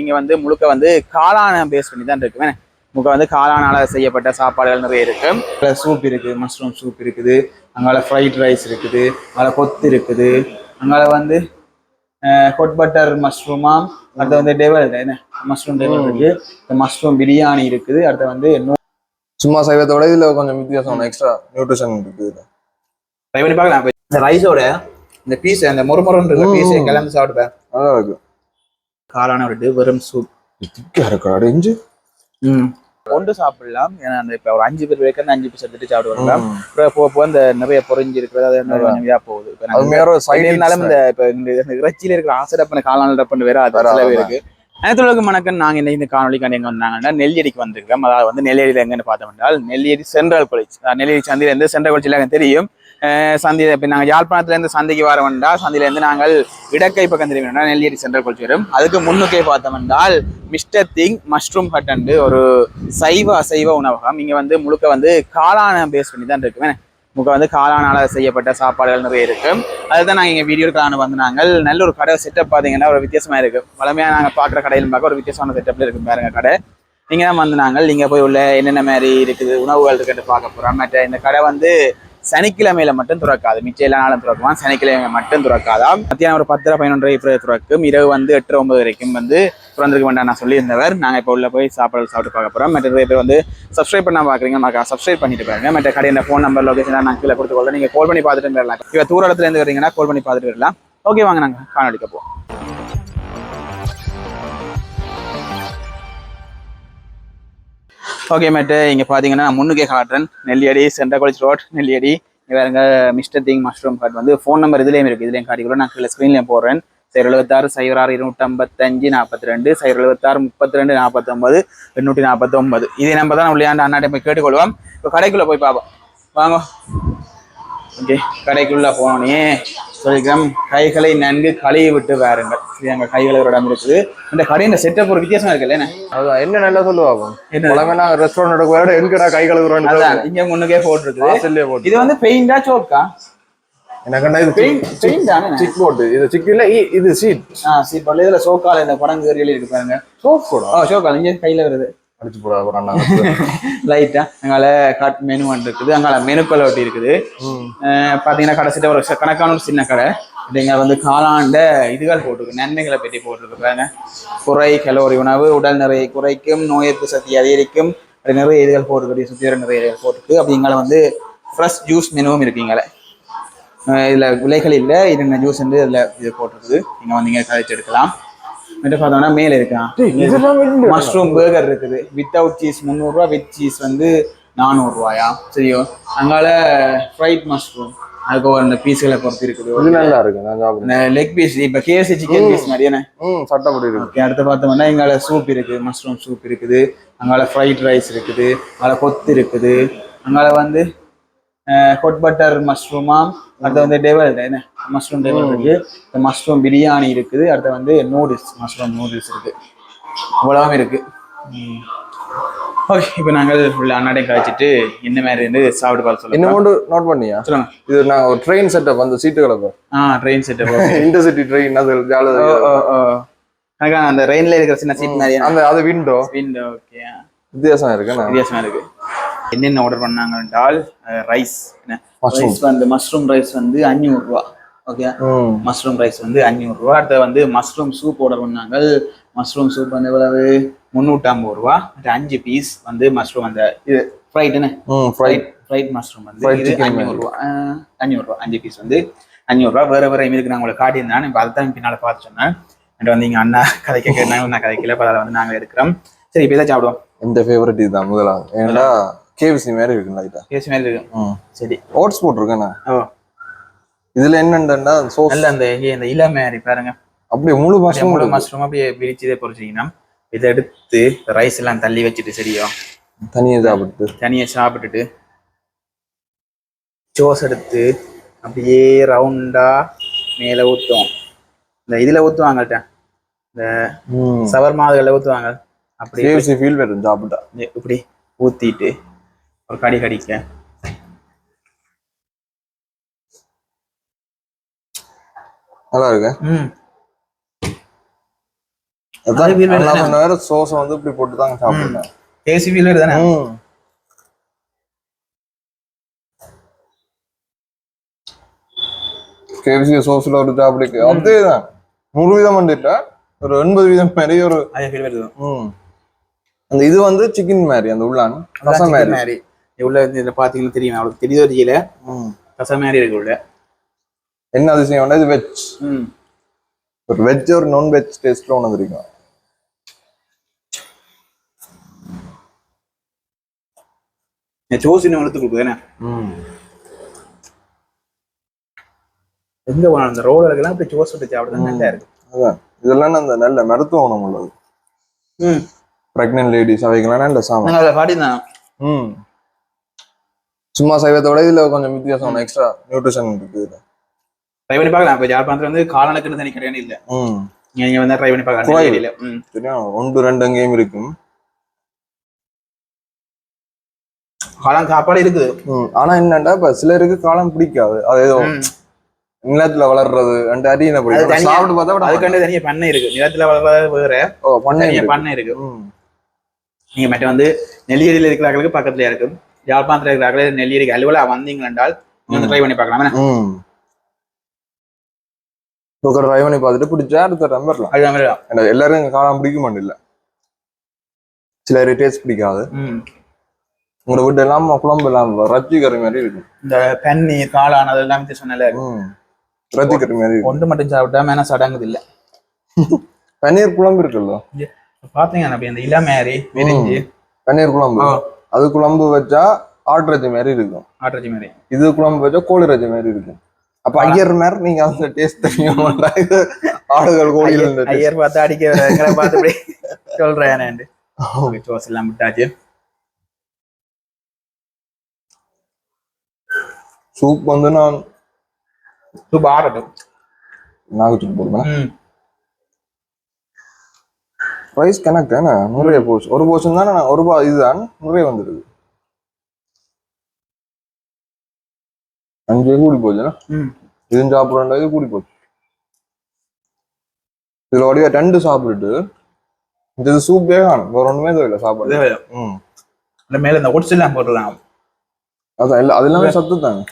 இங்க வந்து முழுக்க வந்து காளான பேஸ் பண்ணி தான் இருக்கு. முழுக்க வந்து காளானால செய்யப்பட்ட சாப்பாடுகள் நிறைய இருக்கு. சூப் இருக்கு மஷ்ரூம் சூப் இருக்குது. அங்கால ஃப்ரைட் ரைஸ் இருக்குது. அங்கால கொத்து இருக்குது. அங்கால வந்து ஹொட் பட்டர் மஷ்ரூமா அடுத்து வந்து டெவல் என்ன? மஷ்ரூம் டெவல் இருக்கு. இந்த மஷ்ரூம் பிரியாணி இருக்குது. அடுத்து வந்து சும்மா சைவத்தோட இதுல கொஞ்சம் வித்தியாசம் எக்ஸ்ட்ரா நியூட்ரிஷன் இருக்குது ட்ரை பண்ணி பார்க்கலாம். இந்த ரைஸோட இந்த பீஸ் அந்த மொறுமொறுன்ற. பீஸ் கிளம்பி சாப்பிட்டுப்பேன் நல்லா இருக்கு. காளான விட்டு வெறும் சூப். திக்கா இருக்கு? அடைஞ்சு ம். கொண்டு சாப்பிடலாம். ஏன்னா அந்த இப்போ ஒரு அஞ்சு பேர் வைக்கிறது அஞ்சு பீஸ் எடுத்துட்டு அப்புறம் போக போக இந்த நிறைய பொறிஞ்சு இருக்கிறது அது இதா போகுது இருந்தாலும் இந்த இப்போ இந்த இந்த இறைச்சியில இருக்கிற ஆசை டப்பன காளான் டப்பன் வேற அது வராது. சில பேருக்கு. அனைத்துலக மணக்கன் நாங்க இன்னைக்கு இந்த காணொலிக்காண்டி எங்க வந்தாங்கன்னா நெல்லியடிக்கு வந்திருக்கோம் அதாவது வந்து நெல்லியடியில் எங்கன்னு பார்த்தோம் என்றால் நெல்லியடி சென்ட்ரல் காலேஜ் நெல்லியடி சந்தையில இருந்து சென்ட்ரல் காலேஜ்ல எனக்கு தெரியும். சந்தி இப்போ நாங்கள் யாழ்ப்பாணத்துலேருந்து சந்தைக்கு வர வேண்டாம் சந்தையிலேருந்து நாங்கள் இடக்கை பக்கம் திரும்பி வேண்டாம் நெல்லியடி சென்ட்ரல் காலேஜ் வரும். அதுக்கு முன்னுக்கே பார்த்தோம் என்றால் mister thing mushroom hut and ஒரு சைவ அசைவ உணவகம். இங்கே வந்து முழுக்க வந்து காளான பேஸ் பண்ணி தான் இருக்கு முழுக்க வந்து காளானால செய்யப்பட்ட சாப்பாடுகள் நிறைய இருக்கு. அதுதான் நாங்கள் இங்கே வீடியோ காண வந்து நாங்கள். நல்ல ஒரு கடை செட்டப் பார்த்தீங்கன்னா ஒரு வித்தியாசமாக இருக்கு. வளமையாக நாங்கள் பார்க்குற கடையில் பார்க்க ஒரு வித்தியாசமான செட்டப்பில் இருக்கு பாருங்க கடை. நீங்கள் தான் வந்து நாங்கள். நீங்க போய் உள்ள என்னென்ன மாதிரி இருக்குது உணவுகள் இருக்குன்னு பார்க்க போகிறோம் மற்ற இந்த கடை வந்து சனிக்கிழமையில மட்டும் திறக்காது. மிச்சம் எல்லா நாளும் திறக்குமா சனிக்கிழமை மட்டும் திறக்காதாம் மத்தியானம் ஒரு பத்தரை பதினொன்றரை இப்போ திறக்கும். இரவு வந்து எட்டு ஒன்பது வரைக்கும் வந்து திறந்திருக்க வேண்டாம் நான் சொல்லியிருந்தவர். நாங்கள் இப்போ உள்ள போய் சாப்பாடு சாப்பிட்டு பார்க்க போறோம். மற்ற நிறைய பேர் வந்து சப்ஸ்கிரைப் பண்ண பார்க்குறீங்க மறக்காம சப்ஸ்கிரைப் பண்ணிட்டு பாருங்க மற்ற கடையின் ஃபோன் நம்பர் லொகேஷன் நான் கீழே கொடுத்து கொள்ள நீங்கள் கால் பண்ணி பார்த்துட்டு வரலாம் இப்போ தூர இடத்துல இருந்து வரீங்கன்னா கால் பண்ணி பார்த்துட்டு வரலாம் ஓகே வாங்க நாங்கள் காணொலிக்க போவோம். ஓகே மேட்டு இங்கே பார்த்தீங்கன்னா நான் முன்னுக்கே காட்டுறேன். Nelliady central college road Nelliady. இங்க வேறுங்க மிஸ்டர் திங் மஷ்ரூம் கார்டு வந்து ஃபோன் நம்பர் இதுலேயும் இருக்குது இதுலேயும் காட்டிக்கூட நான் கீழே ஸ்க்ரீன்லேயும் போடுறேன். சைர் எழுபத்தாறு சைபர் ஆறு இருநூற்றம்பத்தஞ்சு நாற்பத்தி ரெண்டு சைர் எழுபத்தாறு முப்பத்தி ரெண்டு நாற்பத்தொம்பது எண்ணூற்றி நாற்பத்தொம்பது இதே நம்பர் தான் விளையாண்டு அண்ணாட்ட போய் கேட்டுக்கொள்வோம். இப்போ கடைக்குள்ளே போய் பார்ப்போம் வாங்க. ஓகே கடைக்குள்ளே போனோன்னே சொல்லிக்கிறோம் கைகளை நன்கு கழுவி விட்டு வாருங்கள். சரி அங்கே கைகள் ஒரு இடம் இருக்குது. இந்த கடையின் செட்டப் ஒரு வித்தியாசம் இருக்குல்ல என்ன நல்லா சொல்லுவாங்க என்ன? ரெஸ்டாரண்ட் போய் எங்கடா கை அதான் இங்க முன்னுக்கே போட்டிருக்குது. வாசல்லே போட்டு இது வந்து பெயிண்டா சோக்கா எனக்குன்னா இது பெயிண்ட் பெயிண்ட் தானே? சிக் இது சிக் இல்ல இது சீட் ஆ சரி பல இதுல சோக்கால இந்த படம் கேரியல் இருக்கு பாருங்க. சோப் கூட ஓ சோக்கால இங்க கையில வருது. அடிச்சு போடா போறான் லைட்டா அங்கால காட் மெனு ஒன்று இருக்குது அங்கால மெனுக்கள் ஒட்டி இருக்குது. பாத்தீங்கன்னா கடைசிட்ட ஒரு கணக்கான ஒரு சின்ன கடை. இங்க வந்து காலாண்ட இதுகள் போட்டிருக்கு. நன்மைகளை பற்றி போட்டிருக்கு பாருங்க. குறை கலோரி உணவு உடல் நிறையை குறைக்கும் நோய் எதிர்ப்பு சக்தி அதிகரிக்கும். அப்படி நிறைய இதுகள் போட்டுருக்கு. சுத்தி வர நிறைய இதுகள் போட்டிருக்கு. அப்படிங்கால வந்து ஃப்ரெஷ் ஜூஸ் மெனுவும் இருக்குங்களே இதுல விலைகள் இல்லை. என்னென்ன ஜூஸ் வந்து இதுல இது போட்டிருக்குது. நீங்க வந்தீங்க கழிச்சு எடுக்கலாம். மற்ற பார்த்தோம்னா மேல இருக்கான். மஷ்ரூம் பர்கர் இருக்குது. வித்தவுட் சீஸ் முந்நூறுரூவா வித் சீஸ் வந்து நானூறுரூவாயா சரியோ? அங்கால ஃப்ரைட் மஷ்ரூம் அதுக்கு ஒரு அந்த பீஸ்களை பொறுத்து இருக்குது. இது நல்லா இருக்கு இந்த லெக் பீஸ் இப்போ கேஎஸ்சி சிக்கன் பீஸ் மாதிரியான ம். சட்டப்படி இருக்கு. ஓகே அடுத்து பார்த்தோம்னா எங்கால சூப் இருக்கு மஷ்ரூம் சூப் இருக்குது. அங்கால ஃப்ரைட் ரைஸ் இருக்குது அங்கால கொத்து இருக்குது. அங்கால வந்து ஹொட் பட்டர் மஷ்ரூமா அடுத்து வந்து டெவல் என்ன? மஷ்ரூம் டெவல் இருக்கு. இந்த மஷ்ரூம் பிரியாணி இருக்குது. அடுத்து வந்து நூடுல்ஸ் மஷ்ரூம் நூடுல்ஸ் இருக்கு. இவ்வளவும் இருக்கு. ஓகே இப்போ நாங்கள் உள்ள அண்ணாடையும் கழிச்சிட்டு என்ன மாதிரி இருந்து சாப்பிட்டு பார்த்து என்ன சொல்லுங்க கொண்டு நோட் பண்ணியா? சொல்லுங்க. இது நான் ஒரு ட்ரெயின் செட்டப் அந்த சீட்டுகளை பாரு ஆ ட்ரெயின் செட்டப் இன்டர்சிட்டி ட்ரெயின் அது ஜாலி ஓ ஓ ஓ. எனக்கு அந்த ரெயின்ல இருக்கிற சின்ன சீட் மாதிரியான அந்த அது விண்டோ விண்டோ ஓகே வித்தியாசம் இருக்கு வித்தியாசமா இருக்கு. என்னென்ன ஆர்டர் பண்ணாங்க என்றால் ரைஸ். ரைஸ் வந்து மஷ்ரூம் ரைஸ் வந்து அஞ்சூறு ரூபா ஓகே மஷ்ரூம் ரைஸ் வந்து அஞ்சூறு ரூபா அடுத்து வந்து மஷ்ரூம் சூப் ஆர்டர் பண்ணாங்க மஷ்ரூம் சூப் வந்து எவ்வளவு? முந்நூற்றி ஐம்பது ரூபா அஞ்சு பீஸ் வந்து மஷ்ரூம் அந்த இது ஃப்ரைட்டுன்னு ஃப்ரைட் ஃப்ரைட் மஷ்ரூம் வந்து Fried இது chicken அஞ்சூறு ரூபா. அஹ், அஞ்சூறு ரூபா அஞ்சு பீஸ் வந்து அஞ்சூறு ரூபா வேற வேற இருக்கு. நான் உங்களுக்கு காட்டியிருந்தேன் இப்போ அதை தான் பின்னால் பார்த்து சொன்னேன். என்கிட்ட வந்து இங்கே அண்ணா கதைக்க கேட்டாங்க. நான் கதைக்கல. இப்போ அதில் வந்து நாங்கள் எடுக்கிறோம். சரி இப்போ இதை சாப்பிடுவோம். இந்த ஃபேவரட் இதுதான்? முதலாவது. ஏன்னா கேவிசி மாதிரி இருக்கு லைட்டா பேசி மாதிரி இருக்கு. சரி. ஓட்ஸ் போட்டிருக்கேண்ணா இதுல என்னண்டா சோஸ் நல்ல அந்த இந்த இளமை பாருங்க. அப்படியே முழு மஷ்ரூம் முழு மஷ்ரூம் அப்படியே பிரிச்சு இதை பொறிச்சிங்கன்னா இதை எடுத்து ரைஸ் எல்லாம் தள்ளி வச்சுட்டு சரியா? தனியா சாப்பிட்டு தனியா சாப்பிட்டுட்டு சோஸ் எடுத்து அப்படியே ரவுண்டா மேலே ஊற்றுவோம் இந்த இதில் ஊற்றுவாங்கள்ட்ட இந்த ம். சவர்மாதுகளில் ஊற்றுவாங்க அப்படி ஃபீல் வரும் சாப்பிட்டா. இப்படி ஊற்றிட்டு ஒரு கடி கடிக்க. நல்லா இருக்கு ம் சோஸை வந்து இப்படி போட்டு தாங்க சாப்பிடுறேன் தானே? சோஸ்ல ஒரு சாப்பிடுக்கு அப்படியே தான் நூறு வீதம் வந்துட்டா ஒரு எண்பது வீதம் மாதிரி ஒரு அந்த இது வந்து சிக்கன் மாதிரி அந்த உள்ளான். ரசம் மாதிரி. உள்ள இதுல பாத்தீங்கன்னா தெரியும். அவளுக்கு தெரியுதோ தெரியல. கச மாதிரி இருக்கு உள்ள. என்ன அதிசயம் இது வெஜ் ஒரு வெஜ் ஒரு நான் வெஜ் டேஸ்ட்ல ஒன்று இருக்கும் சோசின்னு எடுத்து கொடுக்குது எங்க அந்த ரோடு இருக்கலாம் இப்படி சோஸ் விட்டு சாப்பிடுறது நல்லா இருக்கு அதான். இதெல்லாம் அந்த நல்ல மருத்துவ குணம் உள்ளது. ம். பிரெக்னென்ட் லேடிஸ் அவைக்கெல்லாம் நல்ல நாங்கள் அதை காட்டியிருந்தேன் ம். சும்மா சைவத்தோட இதுல கொஞ்சம் வித்தியாசம் எக்ஸ்ட்ரா நியூட்ரிஷன் இருக்கு இதுல. ட்ரை பண்ணி பார்க்கலாம். இப்போ ஜாழ்ப்பாணத்துல வந்து காலனுக்குன்னு தனி கிடையாது இல்லை. நீங்க வந்து ட்ரை பண்ணி பார்க்கலாம். இல்லை ம். சரியா ஒன்று ரெண்டு அங்கேயும் இருக்கும். காளான் சாப்பாடு இருக்குது. ஆனா என்னண்டா இப்ப சிலருக்கு காலம் பிடிக்காது. அது ஏதோ. நிலத்துல வளர்றது ரெண்டு அரியணை பிடிக்கும். சாப்பிட்டு பார்த்தா. அதுக்காண்டி தனியா பண்ணை இருக்கு. நிலத்துல வளர்றது வேற. ஓ பண்ணை. பண்ணை இருக்கு. நீங்க மற்ற வந்து நெல்லியடியில் இருக்கிறவர்களுக்கு பக்கத்துல இருக்கு யாழ்ப்பாணத்துல இருக்கிறார்களே நெல்லியடிக்கு அலுவலா வந்தீங்க என்றால் நீங்க வந்து ட்ரை பண்ணி பார்க்கலாம். ஒரு ட்ரை பண்ணி பார்த்துட்டு பிடிச்சா அடுத்த நம்பர்லாம் அது மாதிரி எல்லாரும் எங்க காலம் பிடிக்க மாட்டில்ல சிலர் டேஸ்ட் பிடிக்காது. உங்களோட வீட்டு எல்லாம் குழம்பு எல்லாம் ரத்தி கறி மாதிரி இருக்கும். இந்த பன்னீர் காளான் அது எல்லாமே சொன்னல ரத்தி கறி மாதிரி இருக்கும். ஒன்று மட்டும் சாப்பிட்டா மேனா சடங்குது இல்ல. பன்னீர் குழம்பு இருக்குல்ல? பாத்தீங்க அப்படி அந்த இளமேரி விரிஞ்சு. பன்னீர் குழம்பு. அது குழம்பு வச்சா ஆட்டு மாதிரி இருக்கும். ஆட்டுச்சி மாதிரி. இது குழம்பு வச்சா கோழி ரஜி மாதிரி இருக்கும். அப்ப ஐயர் மாதிரி நீங்க அந்த டேஸ்ட் தெரியும்? இது ஆடுகள் இந்த taste. ஐயர் பார்த்து அடிக்க பார்த்து இப்படி சொல்றேன் சோஸ் எல்லாம் விட்டாச்சு. சூப் வந்து நான் சூப்பர் ஆடட்டும் நாகச்சூப் போடுவேன். ம் ரைஸ் கணக்கு என்ன? நிறைய போர்ஷன் ஒரு போர்ஷன் தானே ஒரு பா- இதுதான். நிறைய வந்துடுது அஞ்சு கூடி போச்சுன்னா இதுவும் சாப்பிட இது கூடி போச்சு. இதுல உடைய ரெண்டு சாப்பிட்டுட்டு இது சூப்பே காணும். வேற ஒண்ணுமே தேவையில்ல சாப்பாடு. ம். இந்த மேல இந்த ஒட்ஸ் எல்லாம் போட்டுருக்காங்க அதான் இல்ல அது எல்லாமே சத்து தாங்க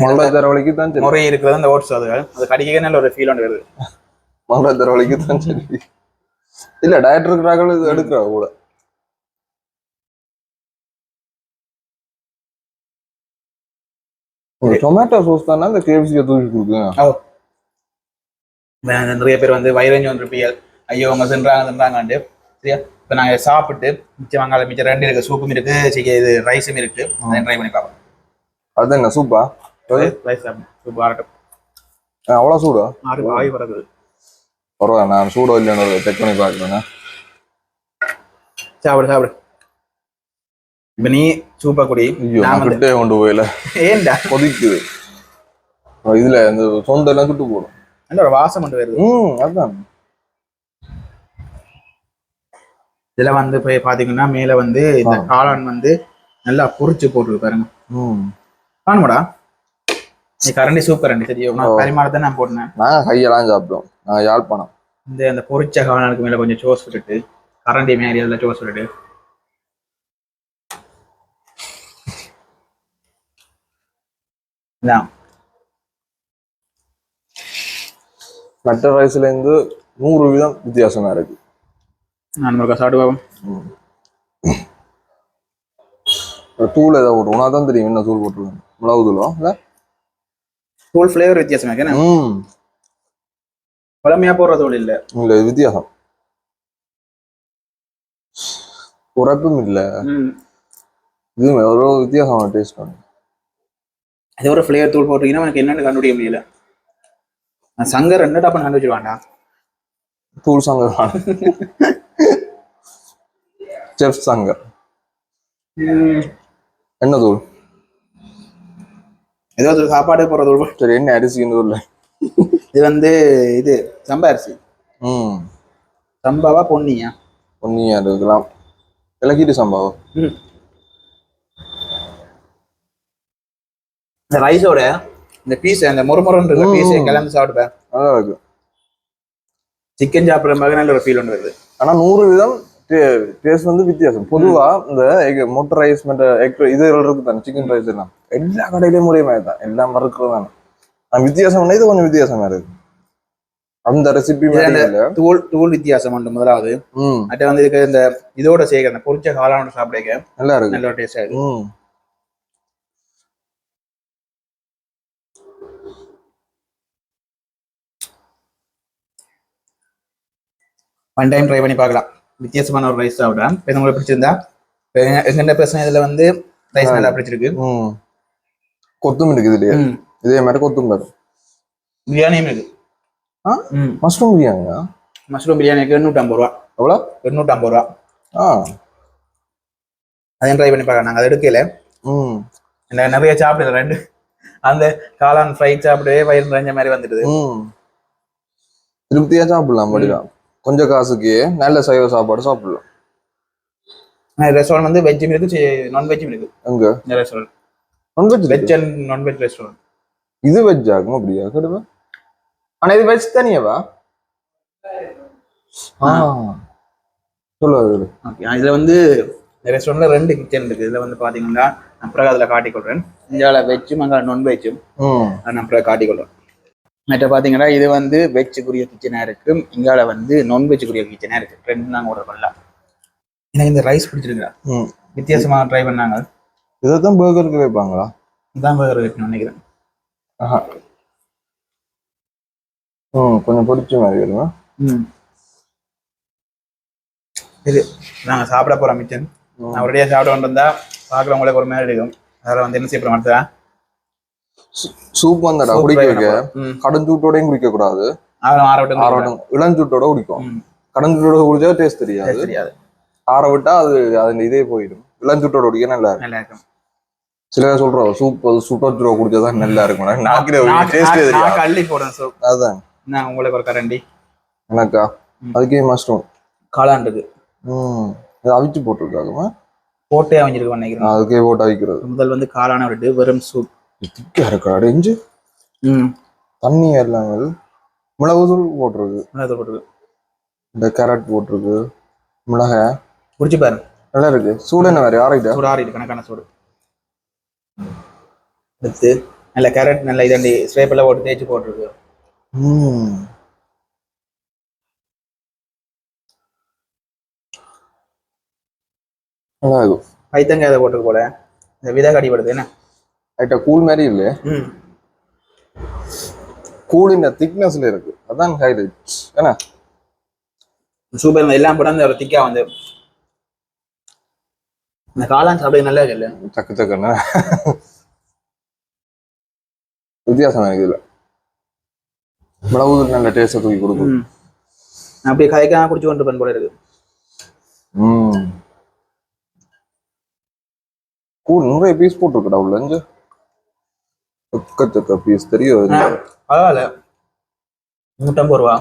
மல்டா தர வலிக்கு தான் முறை இருக்கிறது அந்த ஓட்ஸ் அது. அது கடிக்க நல்ல ஒரு ஃபீல் ஒன்று வருது தர வலிக்கு தான் சரி. இல்ல டயட் இருக்கிறார்கள் இது எடுக்கிறா கூட. டொமேட்டோ சோஸ் தானே இந்த கேஎஃப்சியை தூக்கி கொடுக்குங்க நிறைய பேர் வந்து வைரஞ்சு வந்துருப்பியல் ஐயோ அவங்க தின்றாங்க தின்றாங்கன்ட்டு. சரியா? இப்போ நாங்கள் சாப்பிட்டு மிச்சம் வெங்காயம் மிச்சம் ரெண்டு இருக்கு சூப்பும் இருக்கு சிக்க இது ரைஸும் இருக்கு. அதை ட்ரை பண்ணி பார்ப்போம். அது என்ன சூப்பா ரைஸ் சாப்பிடும் சூப்பர் ஆகட்டும். அவ்வளவு சூடா? ஆறு ஆய் வரது பரவாயில்ல நான் சூடோ இல்லைன்னு செக் பண்ணி பார்க்குறேன் சாப்பிடு சாப்பிடு. இப்போ நீ சூப்பா குடி. ஐயோ நான் கிட்டே கொண்டு போயில ஏன்டா? கொதிக்குது. இதுல இந்த சொண்டெல்லாம் சுட்டு போடும். நல்ல ஒரு வாசம் கொண்டு வருது. ம் அதான். இதுல வந்து போய் பாத்தீங்கன்னா மேல வந்து இந்த. காளான் வந்து நல்லா பொரிச்சு போட்டுருக்கு பாருங்க. ம். காணுமாடா? நீ கரண்டி சூப் கரண்டி தெரியும் நான் ஓ. பரிமாறத்தை நான் போட்டேன் நாங்கள் கையெல்லாம் சாப்பிட்டோம் நாங்கள் யாழ்ப்பாணம். இந்த அந்த பொரிச்ச காளானுக்கு மேல கொஞ்சம் சோஸ் விட்டுட்டு கரண்டி மேரி அதில் சோஸ் விட்டுட்டு. மற்ற ரைஸ்ல இருந்து நூறு வீதம் வித்தியாசமா இருக்கு. நான் ஒரு தூள் ஏதாவது போட்டு உனா தான் தெரியும் என்ன தூள் போட்டுருக்கேன் மிளகு தூளோ இல்ல? தூள் ஃப்ளேவர் வித்தியாசமா ம். பழமையா போடுற தூள் இல்ல. இல்ல வித்தியாசம். உரப்பும் இல்ல. இது ஒரு வித்தியாசமான டேஸ்ட் வந்து இது ஒரு ஃப்ளேவர் தூள் போட்டீங்கன்னா எனக்கு என்னன்னு கண்டுபிடிக்க முடியல. சங்கர் ரெண்டு டாப்பன் கண்டுபிடிச்சிருவாண்டா தூள் சங்கர் செஃப் சங்கர். என்ன தூள் ஏதோ ஒரு சாப்பாடு போடுற தூள் போ- சரி என்ன அரிசின்னு தூள் இது வந்து இது சம்பா அரிசி. ம். சம்பாவா பொன்னியா? பொன்னியா இருக்கலாம். இலக்கிட்டு சம்பாவம் இந்த ரைஸோட இந்த பீஸ் அந்த முறுமுறுன்னு இருக்க ம். பீஸ் கலந்து நல்லா இருக்கு சிக்கன் சாப்பிட்ற மாதிரி நல்ல ஒரு ஃபீல் ஒன்று வருது. ஆனா நூறு விதம் டேஸ்ட் வந்து வித்தியாசம். பொதுவா இந்த முட்டை ரைஸ் மற்ற இது இருக்கு தானே சிக்கன் ரைஸ் எல்லாம். எல்லா கடையிலயும் ஒரே மாதிரி தான். எல்லாம் மறுக்கிறது தானே. வித்தியாசம் இது கொஞ்சம் வித்தியாசமா இருக்கு அந்த ரெசிபி தூள் தூள் வித்தியாசம் உண்டு முதலாவது. மற்ற வந்து இதுக்கு இந்த இதோட சேர்க்கிற அந்த பொரிச்ச காளானோட சாப்பிடுங்க நல்லா இருக்கு நல்ல ஒரு டேஸ்டாக இருக்கு ஒன் டைம் ட்ரை பண்ணி பார்க்கலாம். வித்தியாசமான ஒரு ரைஸ் சாப்பிட்றேன். இப்போ உங்களுக்கு பிடிச்சிருந்தா எங்கெண்ட பிரச்சனை இதில் வந்து ரைஸ் நல்லா பிடிச்சிருக்கு. கொத்தும் இருக்குது இல்லையா இதே மாதிரி கொத்தும் பாரு. பிரியாணியும் இருக்கு. ஆ? மஷ்ரூம் பிரியாணியா? மஷ்ரூம் பிரியாணிக்கு எண்ணூற்றம்பது ரூபா. எவ்வளோ? எண்ணூற்றம்பது ரூபா. ஆ. அதையும் ட்ரை பண்ணி பார்க்கலாம். நாங்கள் அதை எடுக்கல. ம். எனக்கு நிறைய சாப்பிடல ரெண்டு. அந்த காளான் ஃப்ரை சாப்பிடவே வயிறு நிறைஞ்ச மாதிரி வந்துடுது. ம். திருப்தியா சாப்பிடலாம் படிதான் கொஞ்சம் காசுக்கு நல்ல சைவ சாப்பாடு சாப்பிடலாம். ரெஸ்டாரண்ட் வந்து வெஜ்ஜும் இருக்கு நான்வெஜ்ஜும் இருக்கு. எங்க? Restaurant nonveg veg and nonveg restaurant இது வெஜ் ஆகும் அப்படியா? கடுவா? ஆனா இது வெஜ் தனியாவா? சொல்லு ஓகே இதுல வந்து ரெஸ்டாரண்ட்ல ரெண்டு கிச்சன் இருக்கு. இதுல வந்து பாத்தீங்கன்னா நான் அப்புறம் அதுல காட்டிக் கொள்றேன். இந்தியாவில் வெஜ்ஜும் அங்கே நான் வெஜ்ஜும் ம் நான் அப்புறம் காட்டிக் கொள்றேன். மற்ற பாத்தீங்கன்னா இது வந்து வெஜ்ஜுக்குரிய கிச்சனா இருக்கு இங்கால வந்து நான்வெஜ்ஜுக்குரிய கிச்சனா இருக்கு. ரெண்டு நாங்கள் ஆர்டர் பண்ணலாம் எனக்கு இந்த ரைஸ் பிடிச்சிருக்கா ம். வித்தியாசமா ட்ரை பண்ணாங்க. இதைத்தான் பர்கருக்கு வைப்பாங்களா? இதான் burger வைக்கணும்னு நினைக்கிறேன். ஆஹா. ம் கொஞ்சம் பிடிச்ச மாதிரி வருமா? ம். இது நாங்க சாப்பிட போறோம் மிச்சன் நான் ஒரேடியா சாப்பிட வந்திருந்தா பார்க்குறவங்களுக்கு ஒரு மாதிரி இருக்கும். அதில் வந்து என்ன செய்ய போறோம் அடுத்ததா? சூப் வந்தடா குடிக்க வைக்க. ம். கடுஞ்சூட்டோடையும் குடிக்க கூடாது. ஆறட்டும் இளஞ்சூட்டோட குடிக்கும். ம். கடுஞ்சூட்டோட குடிச்சா டேஸ்ட் தெரியாது. ஆற விட்டா அது அது இதே போயிடும். இளஞ்சூட்டோட குடிக்க நல்லா இருக்கும். சில பேர் சொல்றோம் சூப் சுட்டோச்சுரோ குடிச்சாதான் நல்லா இருக்கும். நாக்கில நான் டேஸ்டே தெரியாது கள்ளி போடுறேன் சோ அதான். நான் உங்களுக்கு ஒரு கரண்டி. எனக்கா. அதுக்கே காளான் இருக்கு ம். இது அவிச்சு போட்டிருக்காங்கம்மா போட்டே அமைஞ்சிருக்கு நினைக்கிறேன். அதுக்கே போட்டு அவிக்கிறது. முதல் வந்து காளான விட்டு வெறும் சூப். திக்கா இருக்கா அடைஞ்சு தண்ணி இல்லாமல் மிளகு தூள் போட்டிருக்கு. மிளகு போட்டுருக்கு. இந்த கேரட் போட்டிருக்கு. மிளகாய். குடிச்சு பாரு. நல்லா இருக்கு சூடு என்ன வேற ஆறிட்டா? சூடு ஆறிட்டு கணக்கான சூடு. எடுத்து நல்ல கேரட் நல்ல இதாண்டி ஸ்வேப்பில் போட்டு தேய்ச்சி போட்டிருக்கு. ம். நல்லா இருக்கும் பைத்தங்காய் போட்டுருக்கு போல. இந்த விதை கடிப்படுது என்ன? லைட்டா கூல் மாதிரி இல்லையே ம். கூல் இந்த திக்னஸ்ல இருக்கு. அதான் ஹைலைட் ஏன்னா? சூப்பர் எல்லாம் போட்டு அந்த ஒரு திக்கா வந்து இந்த காளான் சாப்பிட நல்லா இருக்குல்ல சக்கு சக்குன்னு வித்தியாசம் எனக்கு இதுல. மிளகு நல்ல டேஸ்ட்டை தூக்கி கொடுக்கும். அப்படியே கதைக்காம குடிச்சு கொண்டு இருப்பேன் போல இருக்கு. கூல் நிறைய பீஸ் போட்டிருக்கடா உள்ள எக்கச்சக்க பீஸ் தெரியும். பரவாயில்ல. நூற்றம்பது ரூபா.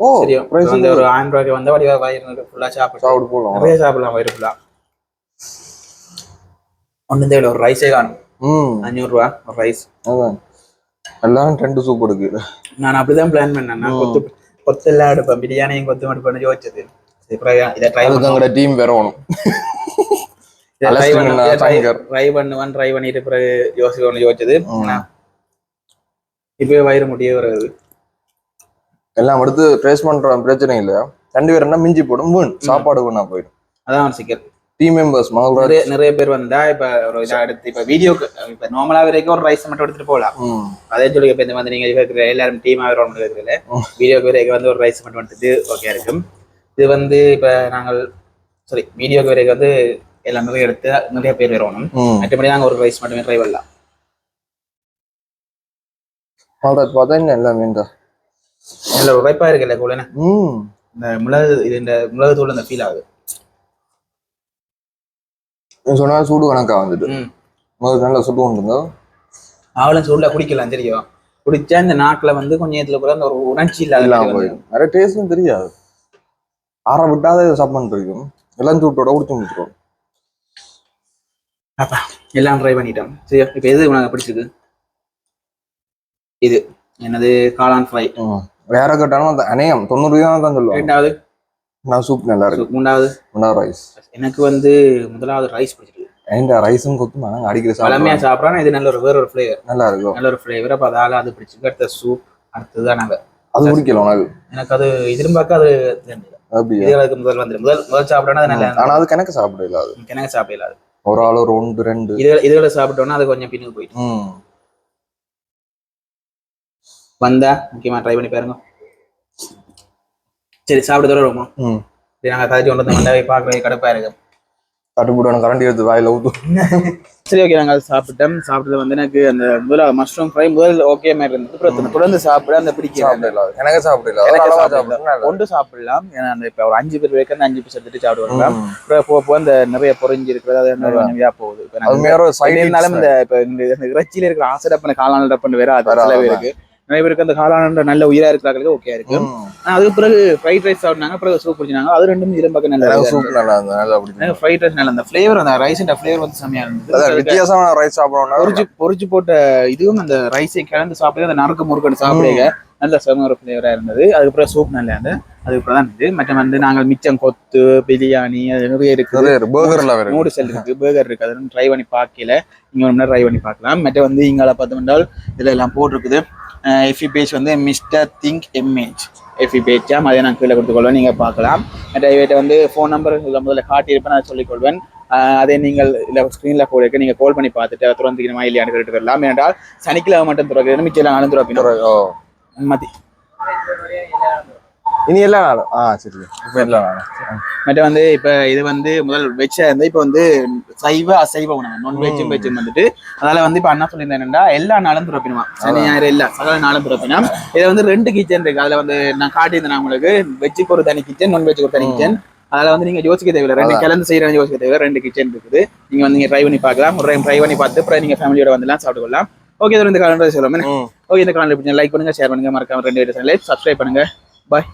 ஓ சரியா price வந்து ஒரு ரூபாய்க்கு வந்து வடிவா வயிறு ஃபுல்லா சாப்பிட்டு. சாப்பிட்டு போகலாம் நிறைய சாப்பிடலாம் வயிறு ஃபுல்லா ஒன்றும் தேவையில்ல ஒரு ரைஸே காணும். ம். அஞ்சூறு ரூபா ஒரு ரைஸ் அதான். எல்லாரும் ரெண்டு சூப் எடுக்கு. நான் அப்படிதான் பிளான் பண்ணேன். நான் கொத்து கொத்து எல்லாம் எடுப்பேன். பிரியாணியும் கொத்து எடுப்பேன்னு யோசிச்சது. இதை ட்ரை எங்கட டீம் வரணும் ட்ரை பண்ணுவேன் ட்ரை பண்ணிட்டு பிறகு யோசிக்கணும்னு யோசிச்சது. இப்பவே வயிறு முடிய வருது. எல்லாம் எடுத்து ட்ரேஸ் பண்ற பிரச்சனை இல்ல ரெண்டு பேர் என்ன மிஞ்சி போடும் வீண். சாப்பாடு வீணா போயிடும். அதான் சிக்கல். டீம் மெம்பர்ஸ் நிறைய நிறைய பேர் வந்தா இப்ப ஒரு இதா எடுத்து இப்ப வீடியோக்கு இப்ப நார்மலா வரைக்கும் ஒரு ரைஸ் மட்டும் எடுத்துட்டு போகலாம். அதே சொல்லி இப்ப இந்த மாதிரி நீங்க இருக்கிற எல்லாரும் டீமா வரோம் இருக்கிறதுல ம். வீடியோக்கு வரைக்கும் வந்து ஒரு ரைஸ் மட்டும் எடுத்துட்டு ஓகே இருக்கும். இது வந்து இப்ப நாங்கள் சாரி வீடியோக்கு வரைக்கும் வந்து எல்லாம் நிறைய எடுத்து நிறைய பேர் வரணும் மற்றபடி நாங்கள் ஒரு ரைஸ் மட்டுமே ட்ரை பண்ணலாம் மகள்ராஜ் பார்த்தா எல்லாமே நல்ல உழைப்பா இருக்குல்ல கூட ம். இந்த மிளகு இது இந்த மிளகு தூள் இந்த ஃபீல் ஆகுது சொன்னா சூடு கணக்கா வந்துட்டு ம். முதல்ல நல்லா சுட்டு கொண்டு இருந்தா அவளும் சூடுல குடிக்கலாம் தெரியும்? குடிச்சா இந்த நாக்குல வந்து கொஞ்சம் நேரத்துல கூட அந்த ஒரு உணர்ச்சி இல்லாத போயிடும். நிறைய டேஸ்டும் தெரியாது. ஆற விட்டாத சாப்பாடு இருக்கும் எல்லாம் சூட்டோட குடிச்சு முடிச்சிடும் அப்பா, எல்லாம் ட்ரை பண்ணிட்டோம். சரி இப்போ எது உனக்கு பிடிச்சிருக்கு? இது. என்னது? காளான் ஃப்ரை வேற கேட்டாலும் அந்த அநேகம் தொண்ணூறு தான் தான் சொல்லுவாங்க. ரெண்டாவது. நான் சூப் நல்லா இருக்கு. மூணாவது. மூணாவது ரைஸ் எனக்கு வந்து முதலாவது ரைஸ் பிடிச்சிருக்கு. இந்த ரைஸும் கொத்துமா? நாங்கள் அடிக்கிற பழமையா சாப்பிடுவோம் சாப்பிட்றோம் இது நல்ல ஒரு வேற ஒரு ஃப்ளேவர் நல்லா இருக்கும் நல்ல ஒரு ஃப்ளேவர் அப்போ அதால அது பிடிச்சிருக்கு. அடுத்த சூப் அடுத்தது நாங்கள் அது பிடிக்கல உனக்கு. எனக்கு அது எதிர்பார்க்க அது இதுகளுக்கு முதல் வந்து முதல் முதல் சாப்பிட்டோன்னா அது நல்லா ஆனா அது கணக்கு சாப்பிடல அது எனக்கு சாப்பிடல அது ஒரு ஆள் ஒரு ஒன்று ரெண்டு. இது இதுகளை சாப்பிட்டோன்னா அது கொஞ்சம் பின்னுக்கு போயிட்டு ம். வந்தா முக்கியமா ட்ரை பண்ணி பாருங்க. சரி சாப்பிட தொடருவோமா ம். சரி நாங்கள் கதைச்சு கொண்டு வந்து பார்க்குறது கடுப்பா இருக்கு. தட்டுப்பட்டு கரண்டி எடுத்து வாயில ஊத்து. சரி ஓகே நாங்கள் அது சாப்பிட்டோம். சாப்பிட்டது வந்து எனக்கு அந்த முதல்ல மஷ்ரூம் ஃப்ரை முதல் ஓகே மாதிரி இருந்தது. அப்புறம் தொடர்ந்து சாப்பிட அந்த பிடிக்கல. சாப்பிடல. அது. எனக்கு சாப்பிடல. ஒரு எனக்கு அளவா சாப்பிடல. சாப்பிட்டா நல்லா ஒன்று சாப்பிடலாம். ஏன்னா அந்த இப்போ ஒரு அஞ்சு பேர் அந்த அஞ்சு பீஸ் எடுத்துட்டு சாப்பிடுவாங்க. ம். அப்புறம் போக போக அந்த நிறைய பொறிஞ்சு இருக்கிறது அது இதா போகுது. இப்போ இருந்தாலும் இந்த இப்போ இந்த இறைச்சியில இருக்கிற ஆசை டப்பன காளான் டப்பன் வேற அது சில பேருக்கு. நிறைய பேருக்கு அந்த காளான் நல்ல உயிரா இருக்கிறாங்களுக்கு ஓகே இருக்கு. அதுக்கு பிறகு ஃப்ரைட் ரைஸ் சாப்பிட்டாங்க பிறகு சூப் குடிச்சாங்க அது ரெண்டும் இடம் பக்கம் நல்லா. சூப் நல்லா இருந்தது ஃப்ரைட் ரைஸ் நல்லா அந்த ஃப்ளேவர் அந்த ரைஸோட ஃப்ளேவர் வந்து செம்மையா இருந்தது. வித்தியாசமான ரைஸ் சாப்பிடணும்னா பொரிச்சு பொரிச்சு போட்ட இதுவும் அந்த ரைஸை கலந்து சாப்பிட்டு அந்த நறுக்கு முறுக்கு சாப்பிடுங்க நல்ல செம ஒரு ஃப்ளேவரா இருந்தது. அதுக்கப்புறம் சூப் நல்லா இருந்தது. அதுக்கப்புறம் தான் இருந்தது மற்ற வந்து நாங்கள் மிச்சம் கொத்து பிரியாணி அது நிறைய இருக்குது. பர்கர்ல நூடுல்ஸ் இருக்கு. பர்கர் இருக்கு. அதெல்லாம் ட்ரை பண்ணி பார்க்கல. இங்க ஒரு ட்ரை பண்ணி பார்க்கலாம். மற்ற வந்து இங்கால பார்த்தோம்னால் இதுல எல்லாம் போட்டிருக்குது. எஃபி பேஜ் வந்து மிஸ்டர் திங்க் எம்ஏஜ் எஃபி பேஜா அதை நான் கீழே கொடுத்துக்கொள்வேன் நீங்கள் பார்க்கலாம். இவர்கிட்ட வந்து ஃபோன் நம்பர் முதல்ல காட்டியிருப்பேன் நான் சொல்லிக்கொள்வேன் அதை நீங்கள் இல்லை ஸ்க்ரீனில் போடுறதுக்கு நீங்கள் கால் பண்ணி பார்த்துட்டு திறந்துக்கணுமா இல்லையான்னு கேட்டு வரலாம். ஏனென்றால் சனிக்கிழமை மட்டும் திறக்கிறது. மிச்சம் நாளும் திறப்பினோம் மதி. இனி எல்லா நாளும் ஆ சரி. இப்ப மற்ற வந்து இப்போ இது வந்து முதல் வெஜ்ஜாக இருந்து இப்போ வந்து சைவ அசைவ உணவு. நான் வெஜ்ஜும் வந்துட்டு அதனால வந்து இப்போ அண்ணா சொல்லியிருந்தேன் என்னன்னா எல்லா நாளும் பிறப்பினுமா சனி ஞாயிறு இல்ல சகல நாளும் பிறப்பினம் இதை வந்து ரெண்டு கிச்சன் இருக்கு. அதுல வந்து நான் காட்டியிருந்தேன் உங்களுக்கு. வெஜ்ஜுக்கு ஒரு தனி கிச்சன் நான் வெஜ்ஜுக்கு ஒரு தனி கிச்சன் அதனால வந்து நீங்க யோசிக்க தேவையில்லை. ரெண்டு கலந்து செய்யறேன் யோசிக்க தேவை ரெண்டு கிச்சன் இருக்குது. நீங்க வந்து நீங்க ட்ரை பண்ணி பார்க்கலாம். ஒரு ட்ரை பண்ணி பார்த்து அப்புறம் நீங்க ஃபேமிலியோட வந்துலாம் சாப்பிட்டு கொள்ளலாம். ஓகே இந்த காலம் சொல்லுவோம் ம். ஓகே இந்த காலம் லைக் பண்ணுங்க ஷேர் பண்ணுங்க. மறக்காம ரெண்டு வீடியோ சப்ஸ்கிரைப் பண்ணுங்க. பாய்